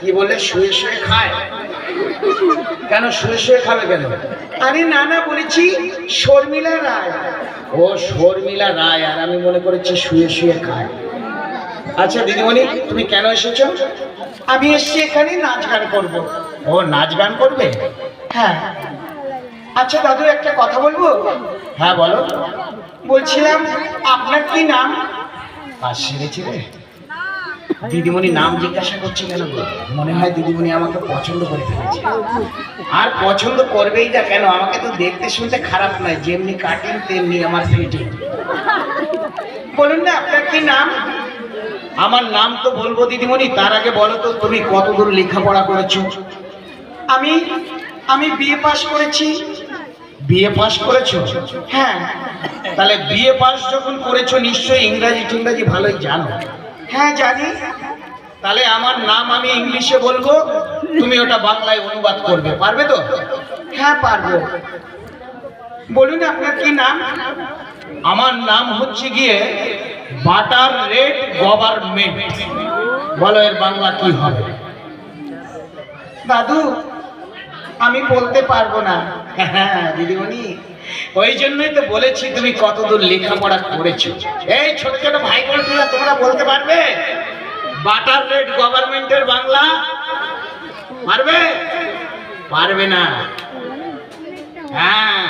কি বলে শুয়ে শুয়ে খায়? কেন শুয়ে শুয়ে খাবে কেন? আরে না না বলেছি শর্মিলা রায়। ও শর্মিলা রায় আর আমি মনে করেছি শুয়ে শুয়ে খায়। আচ্ছা দিদিমণি তুমি কেন এসেছ? আমি এসছি এখানে নাচ গান করব। ও নাচ গান করবে? হ্যাঁ। আচ্ছা দাদু একটা কথা বলব? হ্যাঁ বলো। বলছিলাম আপনার কি নাম? পাশ সেরেছি রে দিদিমণি নাম জিজ্ঞাসা করছে কেন মনে হয় দিদিমণি আমাকে পছন্দ করে ফেলেছে। আর পছন্দ করবেই না কেন? আমাকে তো দেখতে শুনতে খারাপ নয়। যেমনি কাটিং তেমনি আমার ফিটিং বলুন না আপনার কি নাম? আমার নাম তো বলব দিদিমণি তার আগে বলো তো তুমি কতদূর লেখাপড়া করেছ? আমি আমি বিএ পাশ করেছি। বিএ পাস করেছ? হ্যাঁ। তাহলে বিএ পাস যখন করেছ নিশ্চয়ই ইংরাজি টিংরাজি ভালোই জানো। হ্যাঁ জানি। তাহলে আমার নাম আমি ইংলিশে বলব, তুমি ওটা বাংলায় অনুবাদ করবে। পারবে তো? হ্যাঁ পারব। বলুন আপনার কি নাম? আমার নাম হচ্ছে গিয়ে বাটার রেড গভর্নমেন্ট। বলো এর বাংলা কি হবে? দাদু আমি বলতে পারব না। হ্যাঁ দিদিমণি ওই জন্যই তো বলেছি তুমি কতদূর লেখাপড়া করেছ। এই ছোট ছোট ভাই বোনরা তোমরা বলতে পারবে? বাটার রেড গভর্নমেন্টের বাংলা? পারবে? পারবে না। হ্যাঁ।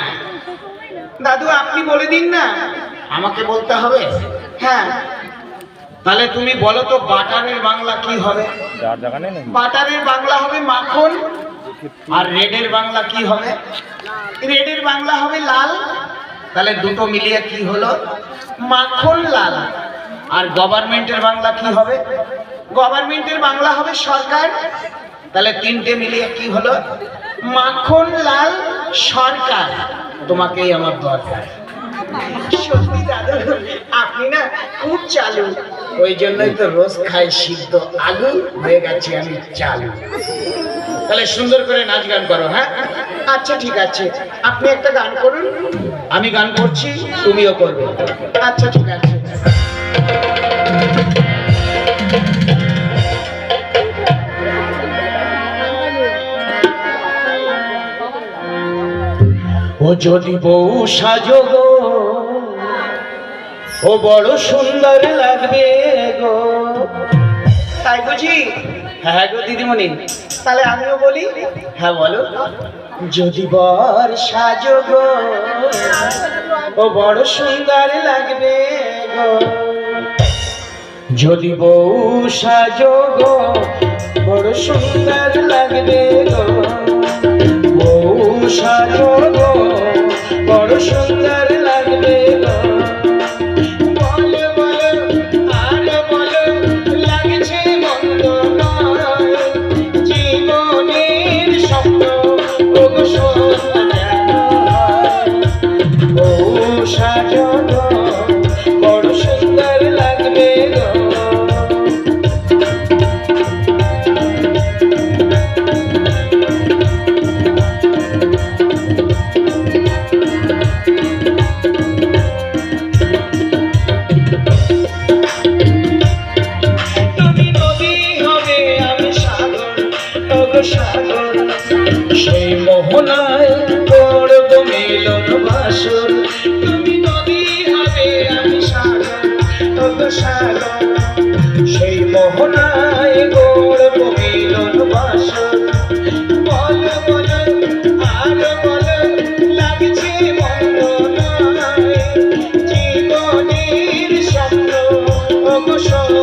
দাদু আপনি বলে দিন না। আমাকে বলতে হবে? হ্যাঁ। তাহলে তুমি বলো তো বাটারের বাংলা কি হবে? বাটারের বাংলা হবে মাখন। আর রেডের বাংলা কি হবে? রেডের বাংলা হবে লাল। তাহলে দুটো মিলিয়ে কি হলো? মাখন লাল। আর গভর্নমেন্টের বাংলা কি হবে? গভর্নমেন্টের বাংলা হবে সরকার। তাহলে তিনটে মিলিয়ে কি হলো? মাখন লাল, সরকার। তোমাকেই আমার দরকার। সত্যি দাদু, আপনি না খুব চালু। ওই জন্যই তো রোজ খাই সিদ্ধ আলু, হয়ে গেছে আমি চালু। তাহলে সুন্দর করে নাচ গান করো হ্যাঁ? আচ্ছা ঠিক আছে। আপনি একটা গান করুন। আমি গান করছি তুমিও করবে। আচ্ছা ঠিক আছে। ও যদি বউ সাজো গো ও বড় সুন্দর লাগবে গো। তাই বুঝি? হ্যাঁ গো দিদিমণি। তাহলে আমিও বলি? হ্যাঁ বলো। যদি বর সাজো গো ও বড় সুন্দর লাগবে গো। যদি বউ সাজো গো বড় সুন্দর লাগবে গো। বউ সাজো গো বড় সুন্দর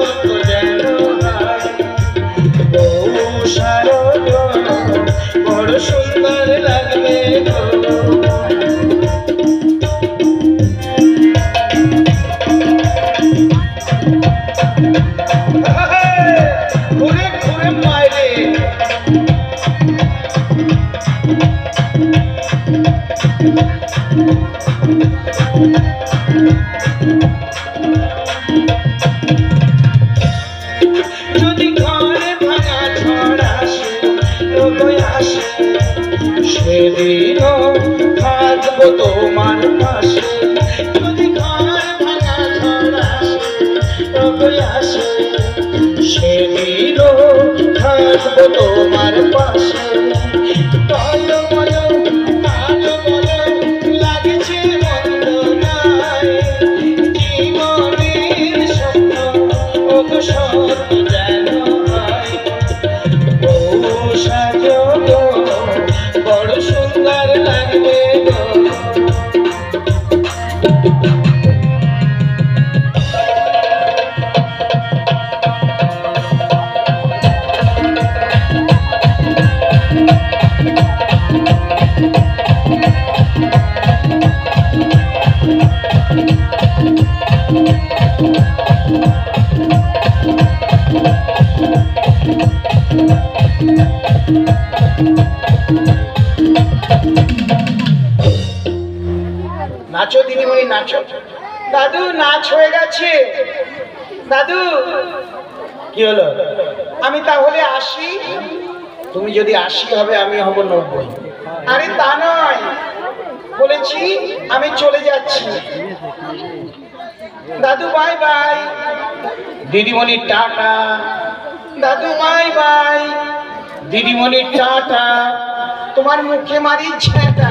সত্য থাকব তোমার পাশে। যদি ঘরে ভাঙা আসে লোকই আসে। সেদিনও থাকব তোমার পাশে। নাচো। দাদু, নাচ হয়ে গেছে। দাদু, কি হলো? আমি তাহলে আসি? তুমি যদি আশি হবে, আমি হব নব্বই। আরে তা নয়। বলেছি, আমি চলে যাচ্ছি। দাদু বাই বাই দিদিমণি, টাটা। দাদু বাই বাই দিদিমণি, টাটা। তোমার মুখে মারি ছেঁটা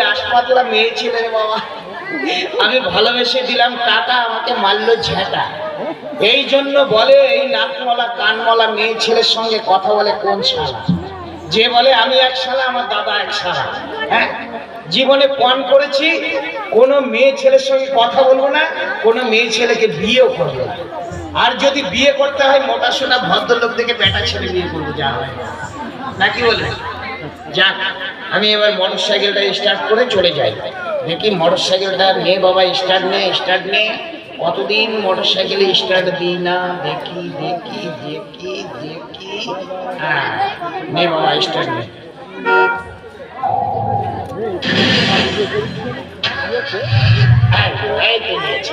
আসপাতলা মেয়ে ছিল বাবা। আমি ভালোবেসে দিলাম টাটা আমাকে মারলো ঝেঁটা। এই জন্য বলে এই নাকমলা, কানমলা মেয়ে ছেলের সঙ্গে কথা বলে কোন শালা? যে বলে, আমি এক শালা, আমার দাদা এক শালা। হ্যাঁ? জীবনে পণ করেছি, কোনো মেয়ে ছেলের সঙ্গে কথা বলব না, কোনো মেয়ে ছেলেকে বিয়েও করব না। আর যদি বিয়ে করতে হয়, মোটা সোনা ভদ্রলোক থেকে বেটা ছেলে বিয়ে করব যা হয়। নাকি বলে? যাক আমি এবার মোটর সাইকেলটা স্টার্ট করে চলে যাই। দেখি মোটর সাইকেলটা নে বাবা স্টার্ট নে স্টার্ট নে কতদিন মোটর সাইকেলে স্টার্ট দিই না? দেখি দেখি দেখি দেখি। হ্যাঁ নে বাবা স্টার্ট নে এই, তো নিয়েছি।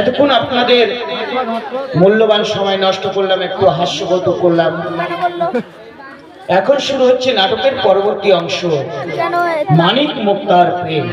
এতক্ষণ আপনাদের মূল্যবান সময় নষ্ট করলাম একটু হাস্যগত করলাম। এখন শুরু হচ্ছে নাটকের পরবর্তী অংশ মানিক মুক্তার প্রেম।